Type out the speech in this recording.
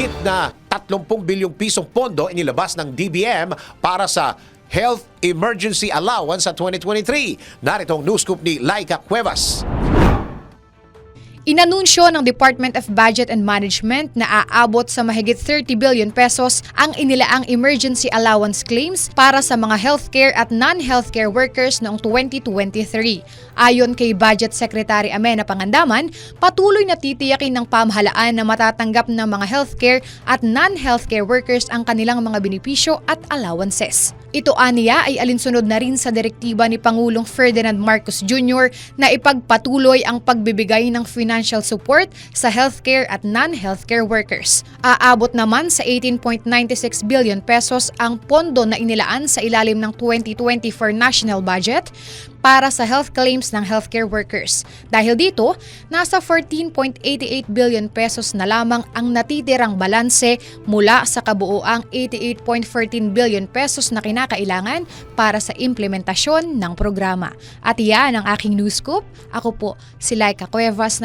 higit na 30 bilyong pisong pondo inilabas ng DBM para sa Health Emergency Allowance sa 2023. Narito ang news scoop ni Laika Cuevas. Inanunsyo ng Department of Budget and Management na aabot sa mahigit 30 billion pesos ang inilaang emergency allowance claims para sa mga healthcare at non-healthcare workers noong 2023. Ayon kay Budget Secretary Amena Pangandaman, patuloy na titiyakin ng pamahalaan na matatanggap ng mga healthcare at non-healthcare workers ang kanilang mga benepisyo at allowances. Ito aniya ay alinsunod na rin sa direktiba ni Pangulong Ferdinand Marcos Jr. na ipagpatuloy ang pagbibigay ng financial support sa healthcare at non-healthcare workers. Aabot naman sa 18.96 billion pesos ang pondo na inilaan sa ilalim ng 2024 national budget para sa health claims ng healthcare workers. Dahil dito, nasa 14.88 billion pesos na lamang ang natitirang balanse mula sa kabuoang 88.14 billion pesos na kinakailangan para sa implementasyon ng programa. At yan ang aking news scoop. Ako po si Laika Cuevas,